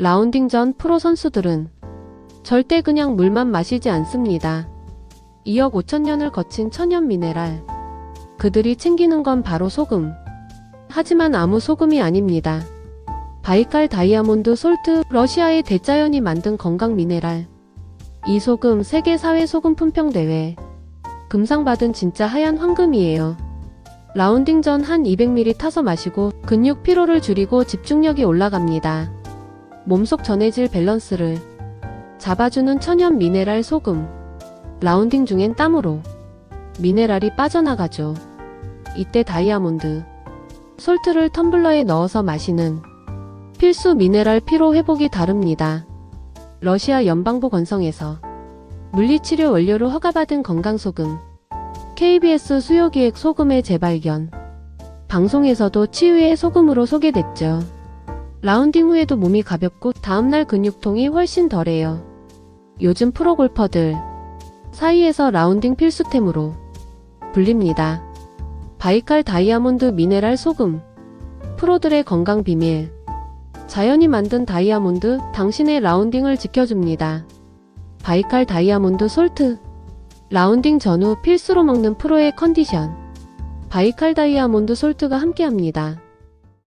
라운딩 전 프로 선수들은 절대 그냥 물만 마시지 않습니다. 2억 5천 년을 거친 천연 미네랄. 그들이 챙기는 건 바로 소금. 하지만 아무 소금이 아닙니다. 바이칼 다이아몬드 솔트, 러시아의 대자연이 만든 건강 미네랄. 이 소금 세계 사회 소금 품평 대회. 금상 받은 진짜 하얀 황금이에요. 라운딩 전 한 200ml 타서 마시고 근육 피로를 줄이고 집중력이 올라갑니다. 몸속 전해질 밸런스를 잡아주는 천연 미네랄 소금. 라운딩 중엔 땀으로 미네랄이 빠져나가죠. 이때 다이아몬드, 솔트를 텀블러에 넣어서 마시는 필수 미네랄 피로 회복이 다릅니다. 러시아 연방보 건성에서 물리치료 원료로 허가받은 건강소금, KBS 수요기획 소금의 재발견, 방송에서도 치유의 소금으로 소개됐죠. 라운딩 후에도 몸이 가볍고 다음날 근육통이 훨씬 덜해요. 요즘 프로골퍼들 사이에서 라운딩 필수템으로 불립니다. 바이칼 다이아몬드 미네랄 소금 프로들의 건강 비밀 자연이 만든 다이아몬드 당신의 라운딩을 지켜줍니다. 바이칼 다이아몬드 솔트 라운딩 전후 필수로 먹는 프로의 컨디션 바이칼 다이아몬드 솔트가 함께합니다.